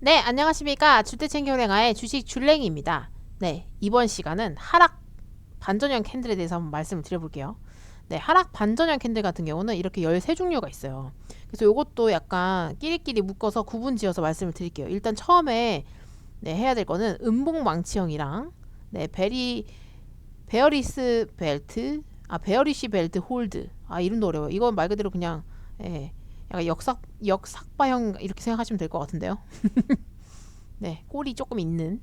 네, 안녕하십니까. 주택챙겨랭아의 주식 줄랭이입니다. 네, 이번 시간은 하락 반전형 캔들에 대해서 한번 말씀을 드려볼게요. 네, 하락 반전형 캔들 같은 경우는 이렇게 13종류가 있어요. 그래서 이것도 약간 끼리끼리 묶어서 구분 지어서 말씀을 드릴게요. 일단 처음에 네, 해야 될 거는 음봉망치형이랑 네, 베리 베어리스 벨트 아 베어리시 벨트 홀드 아 이름도 어려워요. 이건 말 그대로 그냥 예, 약간 역삭 역삭바형 이렇게 생각하시면 될 것 같은데요. 네, 꼬리 조금 있는.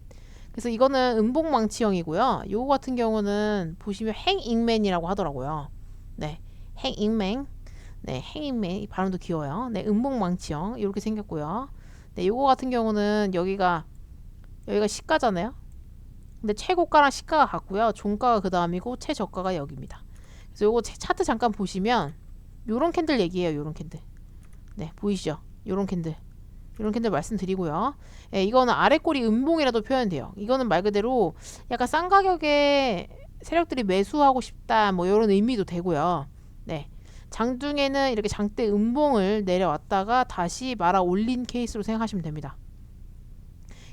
그래서 이거는 음봉망치형이고요. 요거 같은 경우는 보시면 행잉맨이라고 하더라고요. 네, 행잉맨. 네, 행잉맨 이 발음도 귀여워요. 네, 음봉망치형 이렇게 생겼고요. 네, 요거 같은 경우는 여기가 여기가 시가잖아요. 근데 최고가랑 시가가 같고요. 종가가 그 다음이고 최저가가 여기입니다. 그래서 요거 차트 잠깐 보시면 요런 캔들 얘기예요. 요런 캔들. 네, 보이시죠? 요런 캔들. 요런 캔들 말씀드리고요. 예, 이거는 아래 꼬리 음봉이라도 표현돼요. 이거는 말 그대로 약간 싼 가격에 세력들이 매수하고 싶다 뭐 이런 의미도 되고요. 네. 장중에는 이렇게 장대 음봉을 내려왔다가 다시 말아 올린 케이스로 생각하시면 됩니다.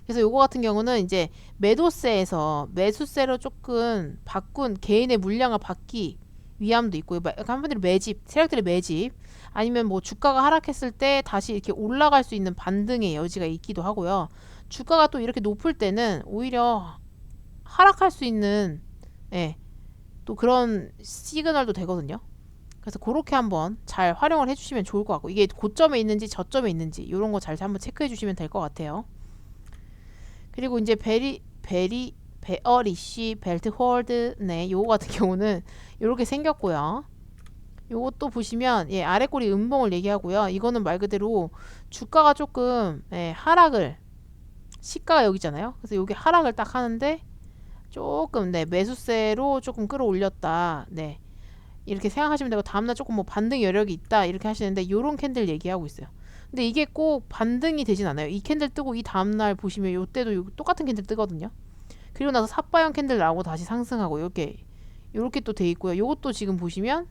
그래서 요거 같은 경우는 이제 매도세에서 매수세로 조금 바꾼 개인의 물량을 받기 위함도 있고요. 한분들이 매집, 세력들의 매집 아니면 뭐 주가가 하락했을 때 다시 이렇게 올라갈 수 있는 반등의 여지가 있기도 하고요. 주가가 또 이렇게 높을 때는 오히려 하락할 수 있는 예, 또 그런 시그널도 되거든요. 그래서 그렇게 한번 잘 활용을 해주시면 좋을 것 같고 이게 고점에 있는지 저점에 있는지 이런 거 잘 한번 체크해 주시면 될 것 같아요. 그리고 이제 베리 베리 베어리시 벨트 홀드 네 요거 같은 경우는 이렇게 생겼고요. 요것도 보시면 예, 아래 꼬리 음봉을 얘기하고요. 이거는 말 그대로 주가가 조금 예, 하락을 시가가 여기잖아요. 그래서 여기 하락을 딱 하는데 조금 네, 매수세로 조금 끌어올렸다. 네. 이렇게 생각하시면 되고 다음날 조금 뭐 반등 여력이 있다 이렇게 하시는데 요런 캔들 얘기하고 있어요. 근데 이게 꼭 반등이 되진 않아요. 이 캔들 뜨고 이 다음날 보시면 요때도 똑같은 캔들 뜨거든요. 그리고 나서 삿바형 캔들 나오고 다시 상승하고 이렇게 이렇게 또 돼 있고요. 요것도 지금 보시면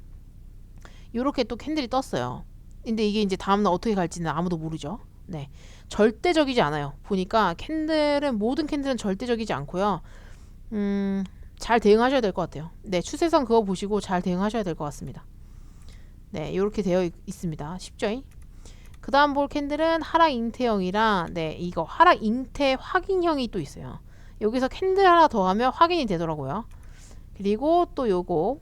이렇게 또 캔들이 떴어요. 근데 이게 이제 다음날 어떻게 갈지는 아무도 모르죠. 네. 절대적이지 않아요. 보니까 캔들은 모든 캔들은 절대적이지 않고요. 음, 잘 대응하셔야 될 것 같아요. 네, 추세선 그거 보시고 잘 대응하셔야 될 것 같습니다. 네, 이렇게 되어 있, 습니다 쉽죠? 그 다음 볼 캔들은 하락 잉태형이랑 네, 이거 하락 잉태 확인형이 또 있어요. 여기서 캔들 하나 더 하면 확인이 되더라고요. 그리고 또 요거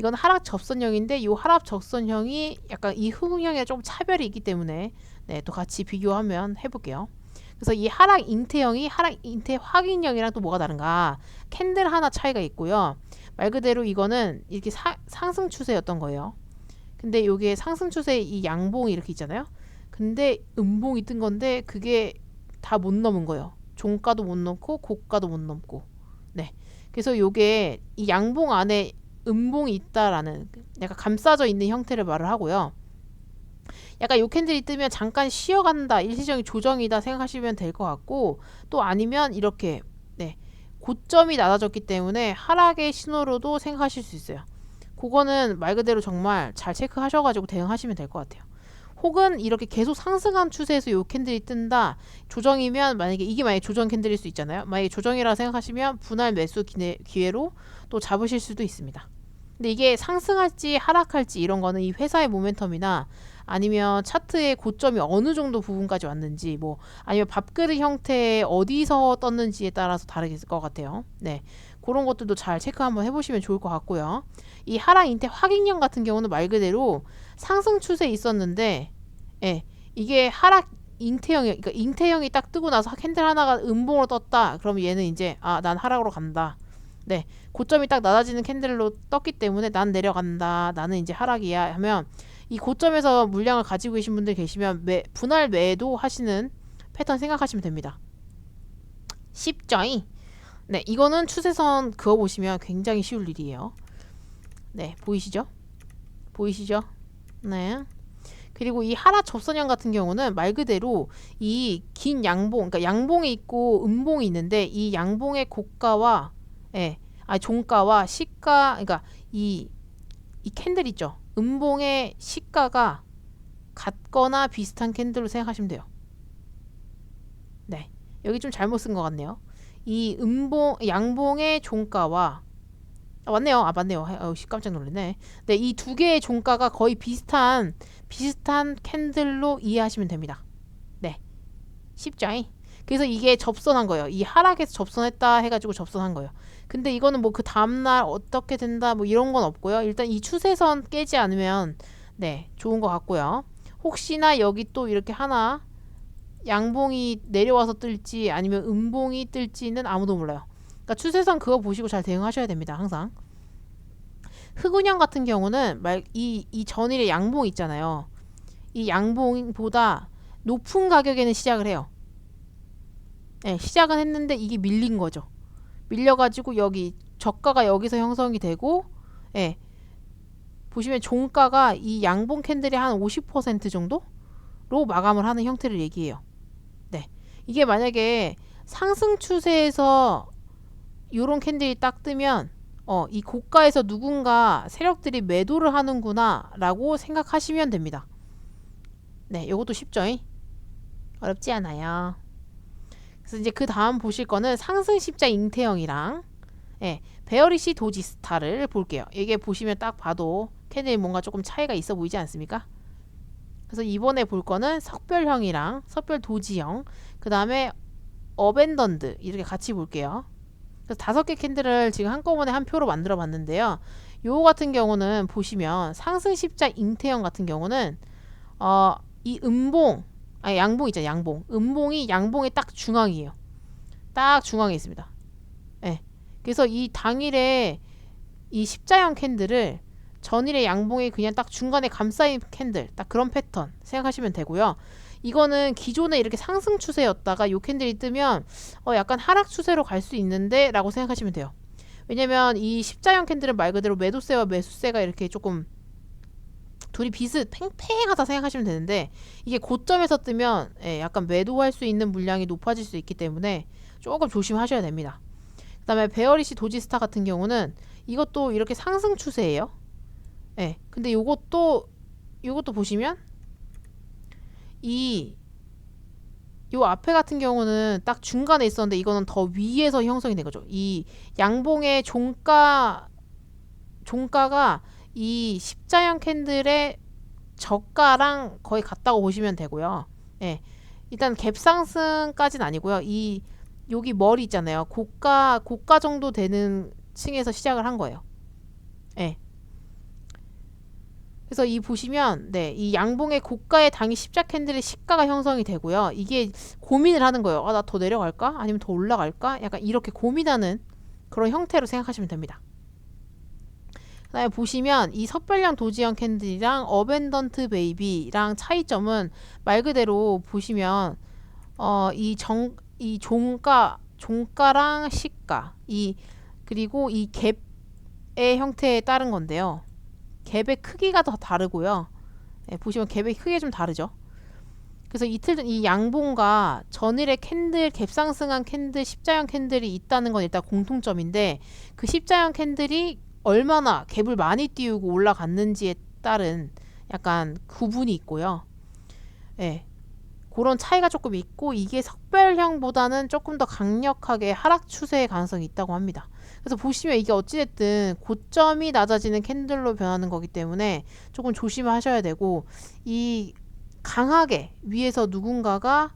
이건 하락 접선형인데 이 하락 접선형이 약간 이 흑응형에 좀 차별이 있기 때문에 네, 또 같이 비교하면 해볼게요. 그래서 이 하락 잉태형이 하락 잉태 확인형이랑 또 뭐가 다른가? 캔들 하나 차이가 있고요. 말 그대로 이거는 이렇게 사, 상승 추세였던 거예요. 근데 여기에 상승 추세 이 양봉이 이렇게 있잖아요. 근데 음봉이 뜬 건데 그게 다 못 넘은 거예요. 종가도 못 넘고 고가도 못 넘고. 네. 그래서 요게 이 양봉 안에 음봉이 있다라는 약간 감싸져 있는 형태를 말을 하고요. 약간 요 캔들이 뜨면 잠깐 쉬어간다 일시적인 조정이다 생각하시면 될 것 같고 또 아니면 이렇게 네 고점이 낮아졌기 때문에 하락의 신호로도 생각하실 수 있어요. 그거는 말 그대로 정말 잘 체크하셔가지고 대응하시면 될 것 같아요. 혹은 이렇게 계속 상승한 추세에서 요 캔들이 뜬다. 조정이면 만약에 이게 만약에 조정 캔들일 수 있잖아요. 만약에 조정이라 생각하시면 분할 매수 기회로 또 잡으실 수도 있습니다. 근데 이게 상승할지 하락할지 이런 거는 이 회사의 모멘텀이나 아니면 차트의 고점이 어느 정도 부분까지 왔는지 뭐 아니면 밥그릇 형태 어디서 떴는지에 따라서 다르겠을 것 같아요. 네 그런 것들도 잘 체크 한번 해보시면 좋을 것 같고요 이 하락 인태 확인형 같은 경우는 말 그대로 상승 추세 있었는데 예, 이게 하락 잉태형이 그러니까 잉태형이 딱 뜨고 나서 캔들 하나가 음봉으로 떴다. 그럼 얘는 이제 아 난 하락으로 간다. 네 고점이 딱 낮아지는 캔들로 떴기 때문에 난 내려간다. 나는 이제 하락이야 하면 이 고점에서 물량을 가지고 계신 분들 계시면 매, 분할 매도 하시는 패턴 생각하시면 됩니다. 쉽죠? 네 이거는 추세선 그어보시면 굉장히 쉬울 일이에요. 네 보이시죠? 보이시죠? 네. 그리고 이 하라 접선형 같은 경우는 말 그대로 이 긴 양봉, 그러니까 양봉이 있고 음봉이 있는데 이 양봉의 고가와 예, 아 종가와 시가, 그러니까 이 이 캔들 있죠. 음봉의 시가가 같거나 비슷한 캔들로 생각하시면 돼요. 네. 여기 좀 잘못 쓴 것 같네요. 이 음봉 양봉의 종가와 아, 맞네요. 아 맞네요. 어, 씨, 깜짝 놀랐네. 네, 이 두 개의 종가가 거의 비슷한 비슷한 캔들로 이해하시면 됩니다. 네, 쉽죠? 그래서 이게 접선한 거예요. 이 하락에서 접선했다 해가지고 접선한 거예요. 근데 이거는 뭐 그 다음날 어떻게 된다 뭐 이런 건 없고요. 일단 이 추세선 깨지 않으면 네 좋은 것 같고요. 혹시나 여기 또 이렇게 하나 양봉이 내려와서 뜰지 아니면 음봉이 뜰지는 아무도 몰라요. 그러니까 추세선 그거 보시고 잘 대응하셔야 됩니다. 항상. 흑운형 같은 경우는 말이이 전일의 양봉 있잖아요. 이 양봉보다 높은 가격에는 시작을 해요. 네, 시작은 했는데 이게 밀린 거죠. 밀려가지고 여기 저가가 여기서 형성이 되고, 예. 보시면 종가가 이 양봉 캔들이 한50% 정도로 마감을 하는 형태를 얘기해요. 네. 이게 만약에 상승 추세에서 요런 캔들이 딱 뜨면 어, 이 고가에서 누군가 세력들이 매도를 하는구나 라고 생각하시면 됩니다. 네, 요것도 쉽죠? 어렵지 않아요. 그래서 이제 그 다음 보실 거는 상승 십자 잉태형이랑 예, 베어리시 도지스타를 볼게요. 이게 보시면 딱 봐도 캔들이 뭔가 조금 차이가 있어 보이지 않습니까? 그래서 이번에 볼 거는 석별형이랑 석별 도지형, 그 다음에 어벤던드 이렇게 같이 볼게요. 그래서 다섯 개 캔들을 지금 한꺼번에 한 표로 만들어 봤는데요. 요 같은 경우는 보시면 상승 십자 잉태형 같은 경우는 어, 이 음봉, 아니 양봉 있잖아요. 양봉. 음봉이 양봉의 딱 중앙이에요. 딱 중앙에 있습니다. 예. 네. 그래서 이 당일에 이 십자형 캔들을 전일의 양봉이 그냥 딱 중간에 감싸인 캔들 딱 그런 패턴 생각하시면 되고요. 이거는 기존에 이렇게 상승 추세였다가 요 캔들이 뜨면 어 약간 하락 추세로 갈 수 있는데 라고 생각하시면 돼요. 왜냐면 이 십자형 캔들은 말 그대로 매도세와 매수세가 이렇게 조금 둘이 비슷 팽팽하다 생각하시면 되는데 이게 고점에서 뜨면 예, 약간 매도할 수 있는 물량이 높아질 수 있기 때문에 조금 조심하셔야 됩니다. 그다음에 베어리시 도지스타 같은 경우는 이것도 이렇게 상승 추세예요. 예. 근데 요것도 요것도 보시면 이 요 앞에 같은 경우는 딱 중간에 있었는데 이거는 더 위에서 형성이 된 거죠. 이 양봉의 종가 종가가 이 십자형 캔들의 저가랑 거의 같다고 보시면 되고요. 예. 일단 갭 상승까지는 아니고요. 이 여기 머리 있잖아요. 고가 고가 정도 되는 층에서 시작을 한 거예요. 예. 그래서 이 보시면 네, 이 양봉의 고가의 당일 십자 캔들의 시가가 형성이 되고요. 이게 고민을 하는 거예요. 아, 나 더 내려갈까? 아니면 더 올라갈까? 약간 이렇게 고민하는 그런 형태로 생각하시면 됩니다. 그다음에 보시면 이 석별량 도지형 캔들이랑 어벤던트 베이비랑 차이점은 말 그대로 보시면 어, 이 정 이 종가 종가랑 시가 이 그리고 이 갭의 형태에 따른 건데요. 갭의 크기가 더 다르고요. 네, 보시면 갭의 크기가 좀 다르죠. 그래서 이틀 전 이 양봉과 전일의 캔들 갭 상승한 캔들 십자형 캔들이 있다는 건 일단 공통점인데 그 십자형 캔들이 얼마나 갭을 많이 띄우고 올라갔는지에 따른 약간 구분이 있고요. 예. 네, 그런 차이가 조금 있고 이게 석별형보다는 조금 더 강력하게 하락 추세의 가능성이 있다고 합니다. 그래서 보시면 이게 어찌됐든 고점이 낮아지는 캔들로 변하는 거기 때문에 조금 조심하셔야 되고 이 강하게 위에서 누군가가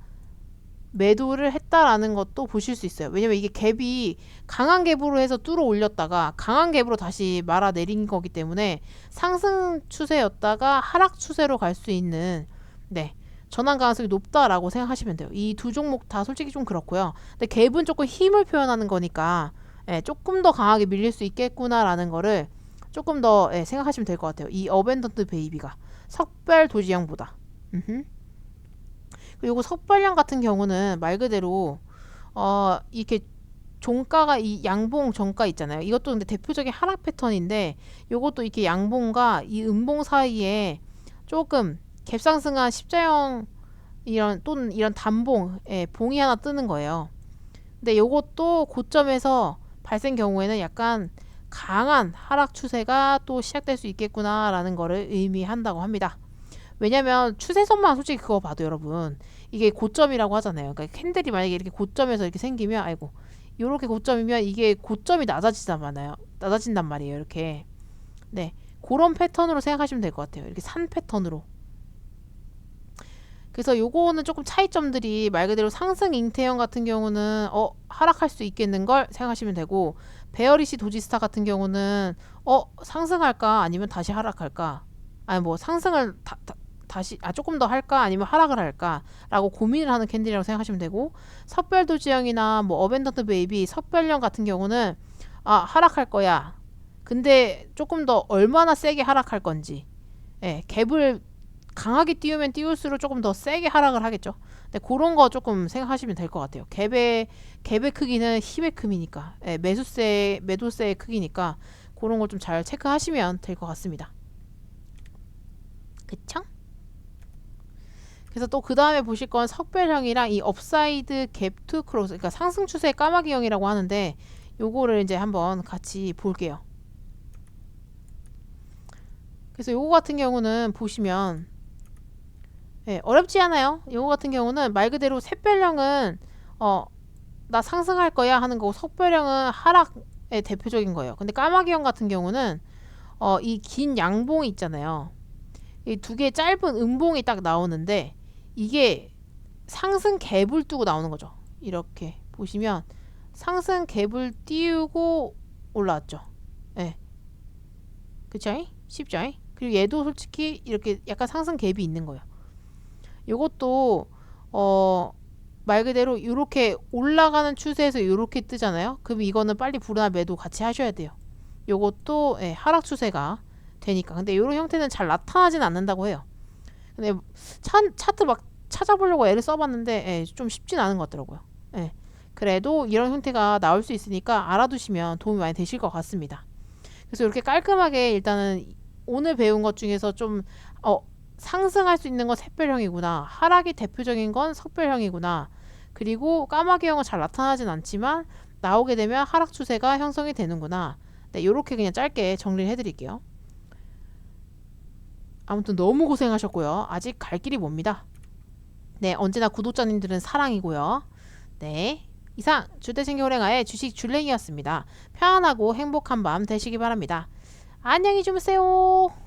매도를 했다라는 것도 보실 수 있어요. 왜냐면 이게 갭이 강한 갭으로 해서 뚫어 올렸다가 강한 갭으로 다시 말아 내린 거기 때문에 상승 추세였다가 하락 추세로 갈 수 있는 네. 전환 가능성이 높다라고 생각하시면 돼요. 이 두 종목 다 솔직히 좀 그렇고요. 근데 갭은 조금 힘을 표현하는 거니까 예, 조금 더 강하게 밀릴 수 있겠구나라는 거를 조금 더 예, 생각하시면 될 것 같아요. 이 어벤던트 베이비가 석별 도지형보다. 그리고 석별량 같은 경우는 말 그대로 어 이렇게 종가가 이 양봉 종가 있잖아요. 이것도 근데 대표적인 하락 패턴인데 요것도 이렇게 양봉과 이 음봉 사이에 조금 갭상승한 십자형 이런 또는 이런 단봉 예, 봉이 하나 뜨는 거예요. 근데 요것도 고점에서 발생 경우에는 약간 강한 하락 추세가 또 시작될 수 있겠구나라는 거를 의미한다고 합니다. 왜냐면 추세선만 솔직히 그거 봐도 여러분 이게 고점이라고 하잖아요. 그러니까 캔들이 만약에 이렇게 고점에서 이렇게 생기면 아이고 요렇게 고점이면 이게 고점이 낮아지단 말이에요. 낮아진단 말이에요. 이렇게 네 그런 패턴으로 생각하시면 될 것 같아요. 이렇게 산 패턴으로. 그래서 요거는 조금 차이점들이 말 그대로 상승 잉태형 같은 경우는 어 하락할 수 있겠는 걸 생각하시면 되고 베어리시 도지스타 같은 경우는 어 상승할까? 아니면 다시 하락할까? 아니 뭐 상승을 다, 다, 다시 아 조금 더 할까? 아니면 하락을 할까라고 고민을 하는 캔들이라고 생각하시면 되고 석별도 지형이나 뭐 어벤던트 베이비 석별령 같은 경우는 아 하락할 거야. 근데 조금 더 얼마나 세게 하락할 건지. 예 갭을 강하게 띄우면 띄울수록 조금 더 세게 하락을 하겠죠. 근데 그런 거 조금 생각하시면 될 것 같아요. 갭의 갭의 크기는 힘의 크기니까, 예, 매수세 매도세의 크기니까 그런 걸 좀 잘 체크하시면 될 것 같습니다. 그쵸? 그래서 또 그 다음에 보실 건 석별형이랑 이 업사이드 갭투 크로스, 그러니까 상승 추세 까마귀형이라고 하는데 요거를 이제 한번 같이 볼게요. 그래서 요거 같은 경우는 보시면 예, 어렵지 않아요. 요거 같은 경우는 말 그대로 샛별령은 어, 나 상승할 거야 하는 거고 석별령은 하락의 대표적인 거예요. 근데 까마귀형 같은 경우는 어, 이 긴 양봉이 있잖아요. 이 두 개의 짧은 음봉이 딱 나오는데 이게 상승 갭을 두고 나오는 거죠. 이렇게 보시면 상승 갭을 띄우고 올라왔죠. 예. 그쵸? 쉽죠? 그리고 얘도 솔직히 이렇게 약간 상승 갭이 있는 거예요. 요것도 어, 말 그대로 이렇게 올라가는 추세에서 이렇게 뜨잖아요. 그럼 이거는 빨리 불안 매도 같이 하셔야 돼요. 요것도 예, 하락 추세가 되니까. 근데 이런 형태는 잘 나타나진 않는다고 해요. 근데 차, 차트 막 찾아보려고 애를 써봤는데 예, 좀 쉽진 않은 것 같더라고요. 예. 그래도 이런 형태가 나올 수 있으니까 알아두시면 도움이 많이 되실 것 같습니다. 그래서 이렇게 깔끔하게 일단은 오늘 배운 것 중에서 좀 어, 상승할 수 있는 건 샛별형이구나. 하락이 대표적인 건 석별형이구나. 그리고 까마귀형은 잘 나타나진 않지만 나오게 되면 하락 추세가 형성이 되는구나. 네, 이렇게 그냥 짧게 정리를 해드릴게요. 아무튼 너무 고생하셨고요. 아직 갈 길이 멉니다. 네, 언제나 구독자님들은 사랑이고요. 네, 이상 주대생교랭아의 주식 줄랭이였습니다. 편안하고 행복한 밤 되시기 바랍니다. 안녕히 주무세요.